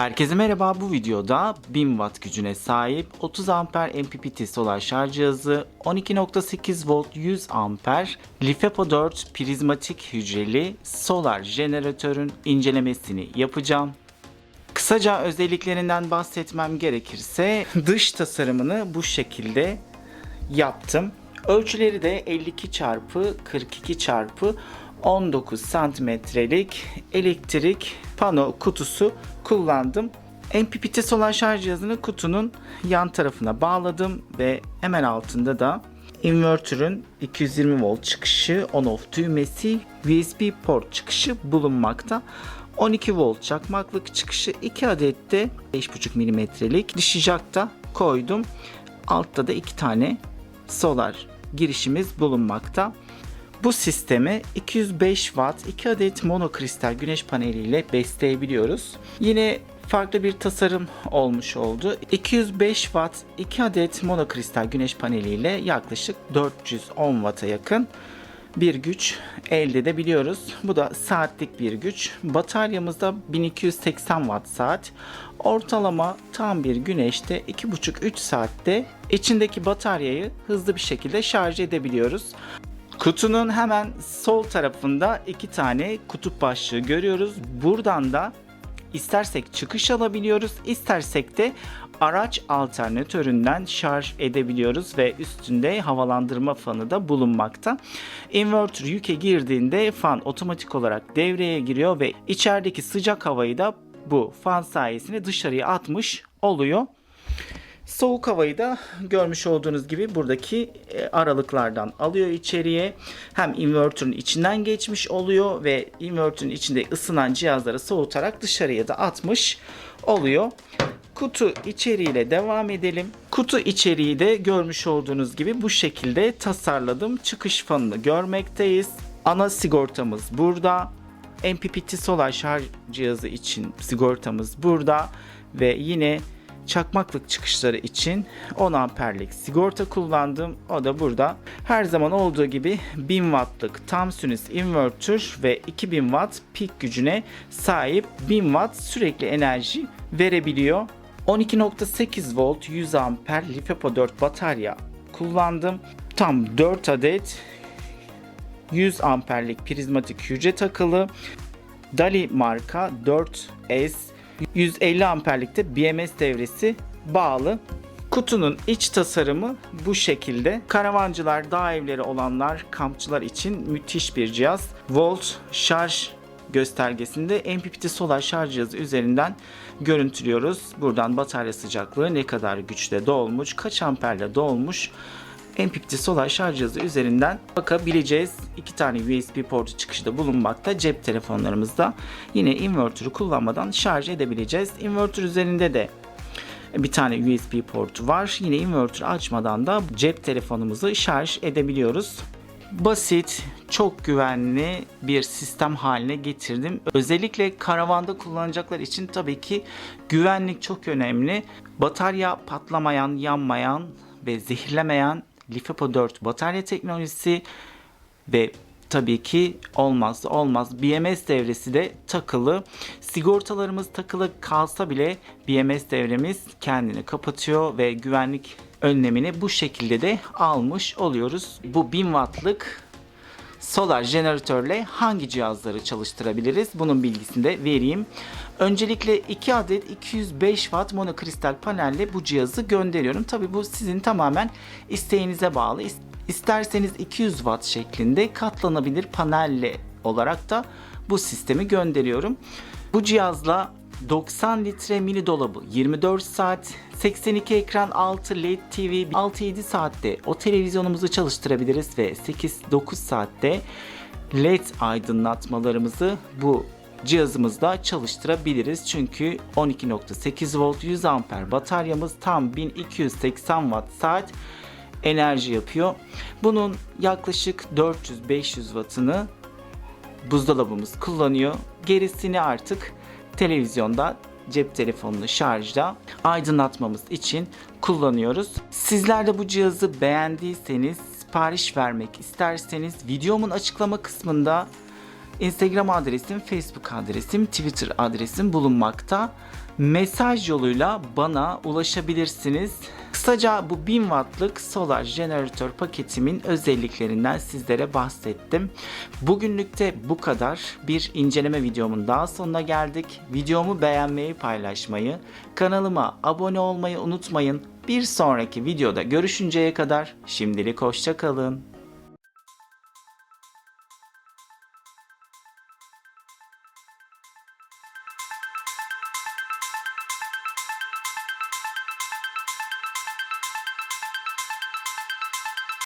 Herkese merhaba bu videoda 1000 watt gücüne sahip 30 amper MPPT solar şarj cihazı 12.8 volt 100 amper LiFePO 4 prizmatik hücreli solar jeneratörün incelemesini yapacağım. Kısaca özelliklerinden bahsetmem gerekirse dış tasarımını bu şekilde yaptım. Ölçüleri de 52 çarpı 42 çarpı 19 santimetrelik elektrik pano kutusu kullandım. MPPT solar şarj cihazını kutunun yan tarafına bağladım ve hemen altında da invertörün 220 volt çıkışı on off düğmesi USB port çıkışı bulunmakta. 12 volt çakmaklık çıkışı 2 adet de 5.5 milimetrelik dişi jack da koydum. Altta da 2 tane solar girişimiz bulunmakta. Bu sistemi 205 watt 2 adet monokristal güneş paneliyle besleyebiliyoruz. Yine farklı bir tasarım olmuş oldu. 205 watt 2 adet monokristal güneş paneliyle yaklaşık 410 watt'a yakın bir güç elde edebiliyoruz. Bu da saatlik bir güç. Bataryamızda 1280 watt saat. Ortalama tam bir güneşte 2,5-3 saatte içindeki bataryayı hızlı bir şekilde şarj edebiliyoruz. Kutunun hemen sol tarafında iki tane kutup başlığı görüyoruz. Buradan da istersek çıkış alabiliyoruz, istersek de araç alternatöründen şarj edebiliyoruz ve üstünde havalandırma fanı da bulunmakta. Inverter yüke girdiğinde fan otomatik olarak devreye giriyor ve içerideki sıcak havayı da bu fan sayesinde dışarıya atmış oluyor. Soğuk havayı da görmüş olduğunuz gibi buradaki e, aralıklardan alıyor içeriye. Hem inverter'ın içinden geçmiş oluyor ve inverter'ın içinde ısınan cihazları soğutarak dışarıya da atmış oluyor. Kutu içeriğiyle devam edelim. Kutu içeriği de görmüş olduğunuz gibi bu şekilde tasarladım. Çıkış fanını görmekteyiz. Ana sigortamız burada. MPPT solar şarj cihazı için sigortamız burada ve yine çakmaklık çıkışları için 10 amperlik sigorta kullandım. O da burada. Her zaman olduğu gibi 1000 wattlık tam sinüs inverter ve 2000 watt pik gücüne sahip 1000 watt sürekli enerji verebiliyor. 12.8 volt 100 amper LiFePO 4 batarya kullandım. Tam 4 adet 100 amperlik prizmatik hücre takılı. Dali marka 4S 150 amperlikte BMS devresi bağlı. Kutunun iç tasarımı bu şekilde. Karavancılar, dağ evleri olanlar, kampçılar için müthiş bir cihaz. Volt şarj göstergesinde MPPT solar şarj cihazı üzerinden görüntülüyoruz. Buradan batarya sıcaklığı ne kadar güçte dolmuş, kaç amperle dolmuş MPPT solar şarj cihazı üzerinden bakabileceğiz. İki tane USB portu çıkışı da bulunmakta. Cep telefonlarımızda yine inverter'ı kullanmadan şarj edebileceğiz. Inverter üzerinde de bir tane USB portu var. Yine inverter açmadan da cep telefonumuzu şarj edebiliyoruz. Basit, çok güvenli bir sistem haline getirdim. Özellikle karavanda kullanacaklar için tabii ki güvenlik çok önemli. Batarya patlamayan, yanmayan ve zehirlemeyen LiFePO 4 batarya teknolojisi ve tabii ki olmazsa olmaz BMS devresi de takılı. Sigortalarımız takılı kalsa bile BMS devremiz kendini kapatıyor ve güvenlik önlemini bu şekilde de almış oluyoruz. Bu 1000 wattlık solar jeneratörle hangi cihazları çalıştırabiliriz? Bunun bilgisini de vereyim. Öncelikle 2 adet 205 watt monokristal panelle bu cihazı gönderiyorum. Tabi bu sizin tamamen isteğinize bağlı. İsterseniz 200 watt şeklinde katlanabilir panelle olarak da bu sistemi gönderiyorum. Bu cihazla 90 litre mini dolabı, 24 saat, 82 ekran 6 LED TV, 6-7 saatte o televizyonumuzu çalıştırabiliriz ve 8-9 saatte LED aydınlatmalarımızı bu cihazımızda çalıştırabiliriz. Çünkü 12.8 volt 100 amper bataryamız tam 1280 watt saat enerji yapıyor. Bunun yaklaşık 400-500 wattını buzdolabımız kullanıyor. Gerisini artık televizyonda, cep telefonunu şarjda aydınlatmamız için kullanıyoruz. Sizler de bu cihazı beğendiyseniz, sipariş vermek isterseniz videomun açıklama kısmında Instagram adresim, Facebook adresim, Twitter adresim bulunmakta. Mesaj yoluyla bana ulaşabilirsiniz. Kısaca bu 1000 wattlık solar jeneratör paketimin özelliklerinden sizlere bahsettim. Bugünlükte bu kadar. Bir inceleme videomun daha sonuna geldik. Videomu beğenmeyi, paylaşmayı, kanalıma abone olmayı unutmayın. Bir sonraki videoda görüşünceye kadar şimdilik hoşça kalın.